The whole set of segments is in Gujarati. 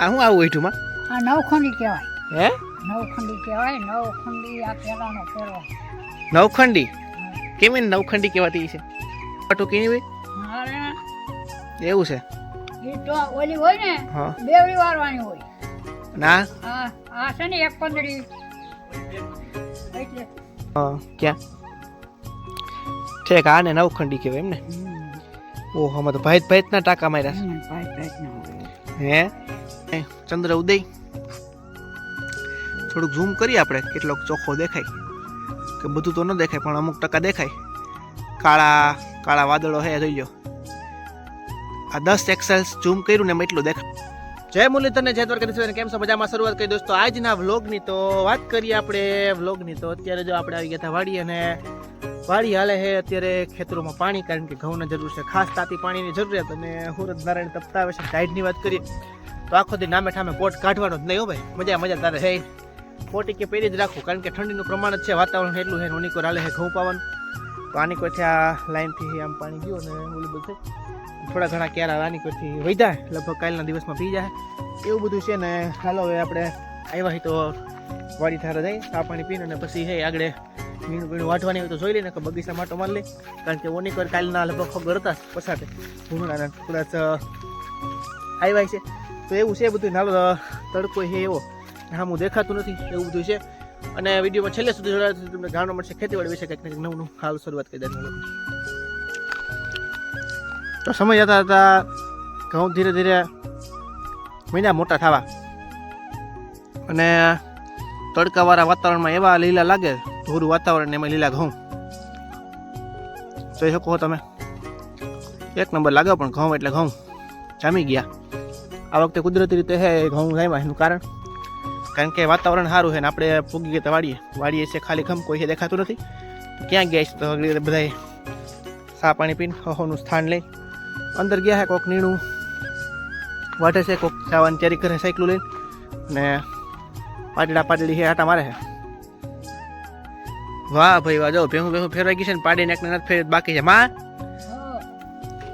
આ હું આવું હેઠુંમાં આ નવખંડી કહેવાય. હે? નવખંડી કહેવાય નવખંડી આ પહેલાનો પહેલો. નવખંડી? કેમ એને નવખંડી કહેવાતી છે પટુ કેવી હોય એવું છે? એ તો ઓલી હોય ને હા. બેવડી વારવાની હોય. ના? આ આ છે ને એક પંદડી હા ક્યાં? ઠેક આને નવખંડી કહેવાય એમ ને ઓહો તો ભાઈ ભાઈ ના ટાંકા માર્યા છે. ભાઈ ભાઈ ના હોય. છે હે? ચંદ્ર ઉદય. થોડુંક ઝૂમ કરીએ આપણે, કેટલોક ચોખ્ખો દેખાય. કે બધું તો ન દેખાય, પણ અમુક ટકા દેખાય. કાળા કાળા વાદળો હે, જોઈ આ દસ એક્સેલ્સ ઝૂમ કર્યું ને એમ એટલું દેખાય. જય મુરલીધરને જય દ્વારકાધીશ કેમ છો? મજામાં? શરૂઆત કરી દોસ્તો, આજના વ્લોગની તો વાત કરીએ આપણે. વ્લોગની તો અત્યારે જો આપણે આવી ગયા હતા વાડી અને વાડી હાલે છે અત્યારે ખેતરોમાં પાણી, કારણ કે ઘઉંની જરૂર છે. ખાસ તાતી પાણીની જરૂરિયાત અને સુરત નારાયણ તપતા આવે છે. ટાઈડની વાત કરીએ, તો આખો દી નામે ઠામે પોટ કાઢવાનો જ નહીં હો ભાઈ. મજા મજા તારે હે. પોટી કે પહેરી જ રાખવું કારણ કે ઠંડીનું પ્રમાણ જ છે. વાતાવરણ એટલું છે ઓની હાલે છે ઘઉં પાવાનું. તો આની કોઈથી આ લાઈનથી આમ પાણી ગયું અને ઓલું બધું થોડા ઘણા ક્યારા આની કોઈથી વહી લગભગ કાલના દિવસમાં પી જાય. એવું બધું છે ને, હાલો હવે આપણે આવ્યા હોય તો વાડી થારા જાય આ પાણી પીને અને પછી હે આગળ મીણું પીણું વાટવાની હોય તો જોઈ લઈને કે બગીચા માટો મારી લે. કારણ કે ઓની કર કાલના લગભગ ખબર હતા પસાટે ભૂંગળાના થોડા આવ્યા છે. તો એવું છે બધું નાલો તડકો છે એવો. હામું દેખાતું નથી, એવું બધું છે. અને વિડીયોમાં છેલ્લે સુધી જોડાયા તમને જાણવા મળશે, ખેતીવાડી વિશે કંઈક કંઈક નવું હાલ શરૂઆત કરી દેવાનું. તો સમય જતા હતા ઘઉં ધીરે ધીરે મહિના મોટા થવા. અને તડકાવાળા વાતાવરણમાં એવા લીલા લાગે ધોરું વાતાવરણ એમાં લીલા ઘઉં. જોઈ શકો તમે. એક નંબર લાગે પણ ઘઉં એટલે ઘઉં જામી ગયા. આ વખતે કુદરતી રીતે હે ઘઉં જામ્યા એનું કારણ. કારણ કે વાતાવરણ સારું છે ને આપણે પૂગી ગયા વાડીએ વાડીએ છે ખાલી ઘમ, કોઈ છે દેખાતું નથી. ક્યાં ગયા છે તો બધાએ સા પાણી પીને હહોનું સ્થાન લઈ. અંદર ગયા છે કોક નીણું. વાટે છે કોક જવાની તૈયારી કરે સાયકલું લઈને. ને પાટડા પાટડી છે આટા મારે છે. વાહ ભાઈ વાહ જો ભેગું ભેગું ફેરવાઈ ગઈ છે ને પાડીને એકને નથી ફેર બાકી છે. માં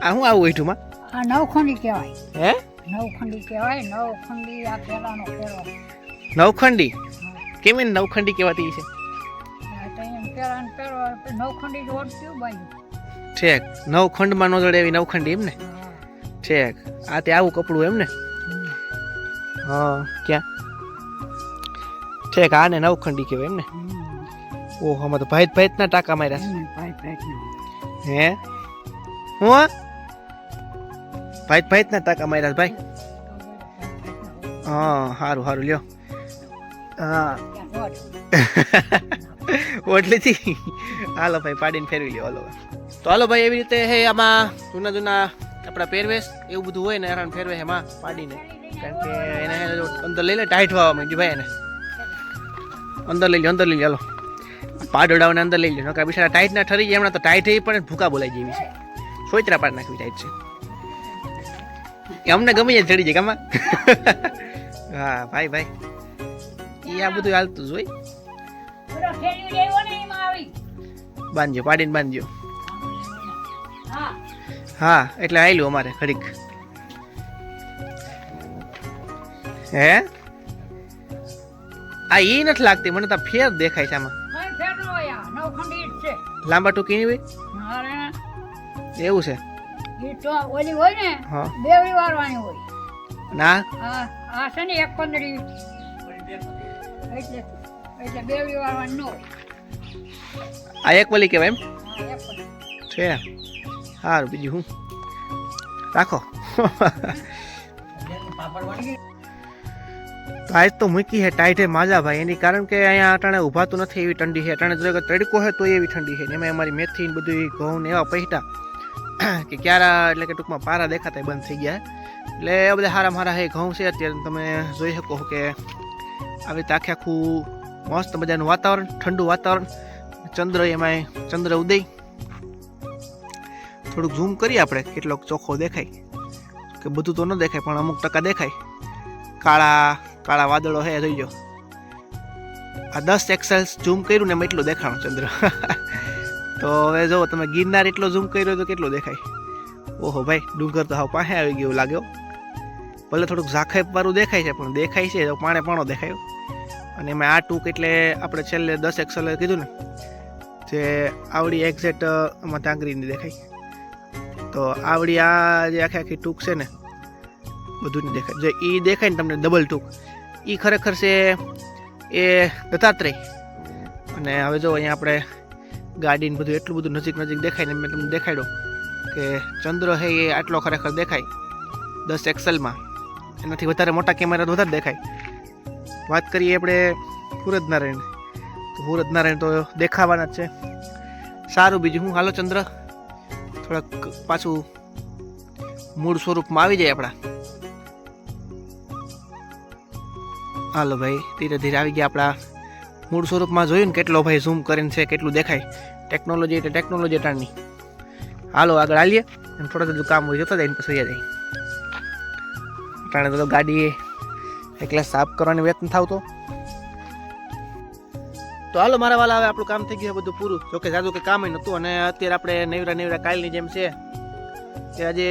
આ હું આવું હેઠું માં? આ નવખંડી કહેવાય. હે? નવખંડી કહેવાય નવખંડી આ પેલાનો પેલો નવખંડી? કેમ એને નવખંડી કહેવાતી છે? ઠેક નવખંડમાં નો જડે એવી નવખંડી એમ ને? ઠેક આ તે આવું કપડું એમ ને? હા ક્યાં? ઠેક આને નવખંડી કહેવાય એમ ને. ઓહો આમાં તો ભાઈ ભાઈ ના ટાંકા માર્યા એમ ભાઈ ભાઈ ના હે? હું ભાઈ ભાઈ ના ટાંકા માર્યા ભાઈ. હા સારું સારું લ્યો. હા. ઓટલીથી. હાલો ભાઈ પાડીને ફેરવી લ્યો હાલો તો હાલો ભાઈ એવી રીતે હે આમાં જૂના જૂના આપણા પહેરવેશ એવું બધું હોય ને હેરાન ફેરવે એમાં પાડીને. કારણ કે એને અંદર લઈ લે ટાઈટ વાવા માંડ્યું ભાઈ એને. અંદર લઈ લો અંદર લઈ લો હાલો. પાડોડાઓને અંદર લઈ લ્યો. કે બિચારા ટાઈટ ના ઠરી ગયા હમણાં તો ટાઈટ પણ ભૂકા બોલાઈ જેવી છે. સોચરા પાડ નાખવી ટાઈટ છે. અમને ગમે ચડી જાય કામાં હા ભાઈ ભાઈ. એ આ બધું હાલતું જ હોય. બાંધજો પાડીને બાંધજો હા. હા એટલે આવેલું અમારે ઘડીક. હે? આ એ નથી લાગતી મને તો ફેર દેખાય છે આમાં. લાંબા ટૂંકી હોય એવું છે? ઓલી હોય ને બેવડી વારવાની હોય. ના? આ આ છે ને એક પંદડી એટલે એટલે બેવડી વારવાની ન આ એક વલી કહેવાય એમ? હા એક પંદડી છે. સારું બીજું હું? રાખો. ટાઈટ તો મૂકી છે ટાઈટ હે માજા ભાઈ. એની કારણ કે અહીંયા અટાણે ઊભાતું નથી એવી ઠંડી છે અટાણે જો તડકો છે તો એવી ઠંડી છે ને એમાં અમારી મેથી ને બધું ઘઉં ને એવા પૈટા કે ક્યારા એટલે કે ટૂંકમાં પારા દેખાતા બંધ થઈ ગયા. એટલે એ બધા સારા મારા હે ઘઉં છે. અત્યારે તમે જોઈ શકો છો કે આવી રીતે આખે આખું મસ્ત મજાનું વાતાવરણ, ઠંડુ વાતાવરણ. ચંદ્ર એમાંય, ચંદ્ર ઉદય. થોડુંક ઝૂમ કરીએ આપણે, કેટલોક ચોખ્ખો દેખાય. કે બધું તો ન દેખાય, પણ અમુક ટકા દેખાય. કાળા કાળા વાદળો હે, જોઈ જો આ દસ એક્સેલ્સ ઝૂમ કર્યું ને એમાં એટલું દેખાણો, ચંદ્ર. તો હવે જો તમે ગિરનાર એટલો ઝૂમ કર્યો તો કેટલો દેખાય? ઓહો ભાઈ, ડુંગર તો હાવ પાસે આવી ગયો લાગ્યો ભલે થોડુંક ઝાખેપવાળું દેખાય છે, પણ દેખાય છે, તો પાણે પાણો દેખાયો અને એમાં આ ટૂંક એટલે આપણે છેલ્લે દસ એક્સેલ કીધું ને, જે આવડી એક્ઝેક્ટ આમાં ટાંગરીની દેખાય. તો આવડી આ જે આખી આખી ટૂંક છે ને બધું નહીં દેખાય. જો એ દેખાય ને તમને ડબલ ટૂંક. એ ખરેખર છે એ દત્તાત્રેય. અને હવે જો અહીંયા આપણે ગાડીને બધું એટલું બધું નજીક નજીક દેખાય ને મેં તમને દેખાડ્યો કે ચંદ્ર હે એ આટલો ખરેખર દેખાય. દસ એક્સેલમાં એનાથી વધારે મોટા કેમેરા વધારે દેખાય. વાત કરીએ આપણે સુરજ નારાયણ. તો સુરજ નારાયણ તો દેખાવાના જ છે. સારું બીજું હું હાલો ચંદ્ર. થોડાક પાછું મૂળ સ્વરૂપમાં આવી જાય આપણા. હાલો ભાઈ, ધીરે ધીરે આવી ગયા આપણા મૂળ સ્વરૂપમાં જોયું ને કેટલો ભાઈ ઝૂમ કરીને છે, કેટલું દેખાય. ટેકનોલોજી એટલે ટેકનોલોજી ટાણની હાલો, આગળ હાલીએ. અને થોડા બધું કામ હોય જતા જાય ને પછી જાય. ટાણે તો ગાડી એકલા સાફ કરવાની વ્યક્ત થાવતો તો. હાલો, મારા વાલા, હવે આપણું કામ થઈ ગયું બધું પૂરું. જોકે જાદુ કે કામ નહોતું અને અત્યારે આપણે નેવરા નેવરા કાલની જેમ છે. કે આજે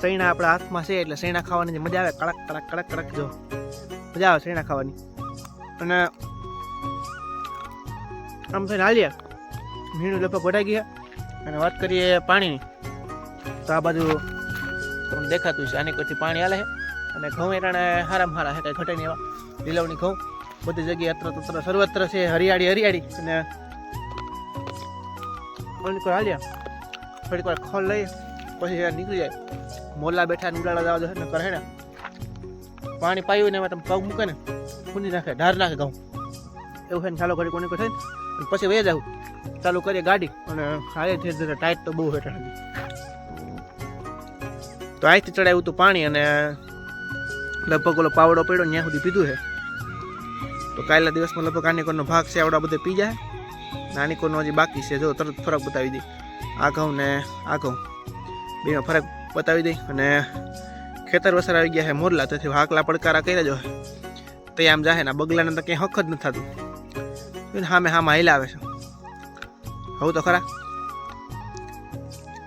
સૈણા આપણા હાથમાં છે, એટલે સૈણા ખાવાની જે મજા આવે, કડક કડક કડક કડક જો. મજા આવે સૈણા ખાવાની. અને આમ થઈને હાલીએ. મીણું લગભગ વઢાઈ ગયા. અને વાત કરીએ પાણીની. તો આ બાજુ તમને દેખાતું છે આની કરતી પાણી હાલે છે. અને ઘઉં એટાણે હારામ હારા છે, કાંઈ ઘટે નહીં એવા. લીલવણી ઘઉં. બધી જગ્યાએ અત્ર તત્ર સર્વત્ર છે, હરિયાળી હરિયાળી. અને થોડીક વાર હાલ્યા થોડીક વાર ખોલ લઈએ. પછી નીકળી જાય. મોલા બેઠા ઉડાડા જવા દે ને કરે ને પાણી પાયું ને એમાં તમે પગ મૂકે ને ખૂંદી નાખે ઢાર નાખે ઘઉં. એવું છે ને ચાલો કરી કોની કોઈ થાય ને પછી વહી જાવ ચાલુ કરીએ ગાડી, અને હારે ધીરે ધીરે ટાઈટ તો બહુ હેઠળ તો અહીંથી ચડાવ્યું હતું પાણી, અને લગભગ ઓલો પાવડો પડ્યો ત્યાં સુધી પીધું છે. તો કાલના દિવસમાં લગભગ આનીકોરનો ભાગ છે, આવડા બધે પી જાય. નાનીકોરનો હજી બાકી છે, જો તરત ફરક બતાવી દઈ આ ઘઉં ને આ ઘઉં. બેમાં ફરક બતાવી દઈ અને ખેતર વસર આવી ગયા છે મોરલા તેથી હાકલા પડકારા કર્યા જો તે આમ જાહે ને બગલાને તો કંઈ હક જ નથી થતું. સામે હામાં હિલા આવે છે. હવે તો ખરા.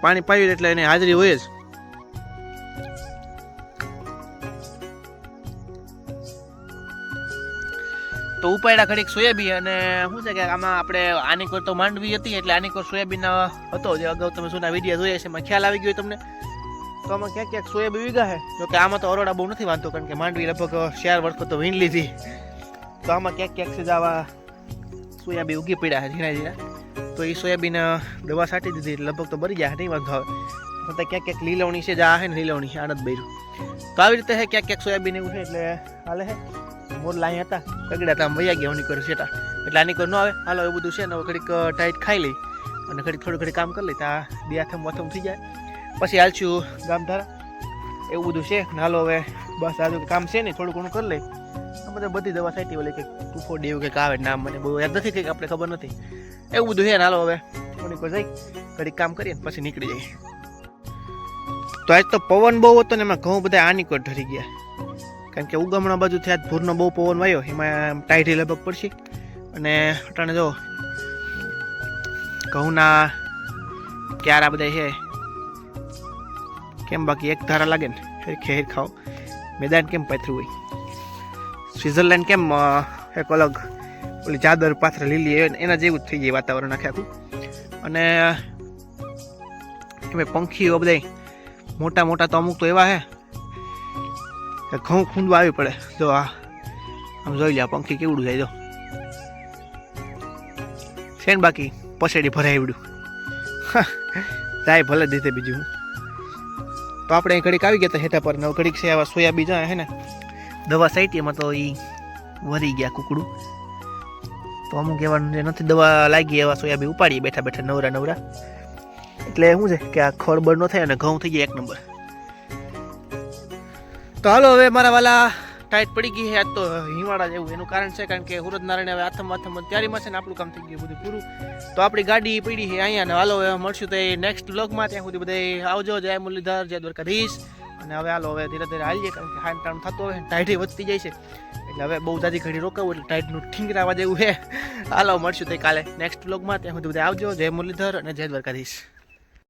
પાણી પાયું એટલે એની હાજરી હોય જ. તો ઉપાયડા ઘડીક સોયાબીન અને શું છે કે આમાં આપણે આની કોર તો માંડવી હતી, એટલે આની કોર સોયાબીન હતો, જે અગાઉ તમે જૂના વીડિયો જોયા છે, એમાં ખ્યાલ આવી ગયો તમને. તો આમાં ક્યાંક ક્યાંક સોયાબી વીગા છે. જો કે આમાં તો અરોડા બહુ નથી વાંધો કારણ કે માંડવી લગભગ શેર વર્ષ તો વીણ લીધી. તો આમાં ક્યાંક ક્યાંક છે આવા સોયાબી ઉગી પડ્યા છે ધીરા ધીરા તો એ સોયાબીન દવા છાંટી દીધી, લગભગ તો બરી ગયા નહીં વાંધો આવે. પણ ક્યાંક ક્યાંક લીલવણી છે, જે આ છે ને લીલવણી આનંદ બૈરું તો આવી રીતે છે, ક્યાંક ક્યાંક સોયાબીન એવું છે, એટલે હાલે છે. મોરલા અહીં હતા, તગડ્યા હતા વૈયા ગયા ઓની કરું સેટા એટલે આની કર ન આવે. હાલો, એવું બધું છે, ને ઘડીક ટાઈટ ખાઈ લઈ. અને ઘડીક થોડું ઘડી કામ કરી લઈ, તો આ બે આથમ વાથમ થઈ જાય. પછી હાલશું ગામધારા. એવું બધું છે. નાલો હવે બસ આજુ કામ છે ને થોડું ઘણું કરી લઈ. બધા બધી દવા થાય ઓલી કંઈક ટુ ફોર એવું કંઈક આવે નામ મને, બહુ યાદ નથી કંઈક આપણે ખબર નથી. એવું બધું છે ને હાલો હવે. થોડીક વાર જઈ, ઘડીક કામ કરીએ પછી નીકળી જઈએ. તો આજ તો પવન બહુ હતો ને એમાં ઘઉં બધા આની કોટ ઢરી ગયા. કારણ કે ઉગમણા બાજુ આજ ભૂરનો બહુ પવન વાયો, એમાં ટાઈટી લગભગ પડશે. અને અટાણે જો ઘઉંના ક્યારા બધા છે કેમ બાકી એક ધારા લાગે ને? ખેર ખાઓ. મેદાન કેમ પાથરું હોય? સ્વિટ્ઝરલેન્ડ કેમ એક અલગ ઓલી ચાદર પાથર લીલી એના જેવું જ થઈ જાય વાતાવરણ આખે આખું. અને કે પંખીઓ બધા મોટા મોટા તો અમુક તો એવા છે કે ઘઉં ખૂંદવા આવી પડે. જો આ, આમ જોઈ લે પંખી કેવડું જાય જો. છે ને બાકી પસેડી ભરાઈ આવડ્યું. જાય ભલે દીધે બીજું. હું તો આપણે અહીં ઘડીક આવી ગયા હતા હેઠા પર ઘડીક છે આવા સોયા બીજા હે ને, દવા સાઈટી એમાં તો એ વરી ગયા કુકડું. તો અમુક એવા નથી દવા લાગી એવા સોયાબીન ઉપાડીએ બેઠા બેઠા નવરા નવરા. એટલે શું છે કે આ ખળબળ ન થાય અને ઘઉં થઈ જાય એક નંબર. તો હાલો હવે મારા વાલા ટાઈટ પડી ગઈ છે, આજ તો હિમાળા જેવું. એનું કારણ છે કારણ કે સુરત નારાયણ હવે આથમ આથમ તૈયારીમાં છે ને આપણું કામ થઈ ગયું બધું પૂરું. તો આપણી ગાડી પડી છે અહીંયા ને હાલો હવે મળશું તો નેક્સ્ટ બ્લોગમાં ત્યાં સુધી બધા આવજો. જય મુરલીધર, જય દ્વારકાધીશ. અને હવે હાલો, હવે ધીરે ધીરે હાલીએ કારણ કે હાન ટાઈમ થતો હોય ટાઈટી વધતી જાય છે. એટલે હવે બહુ દાદી ઘડી રોકાવું એટલે ટાઈટનું ઠીંગરાવા જેવું છે. હાલો, મળશું તો કાલે નેક્સ્ટ બ્લોગમાં ત્યાં સુધી બધા આવજો. જય મુરલીધર અને જય દ્વારકાધીશ.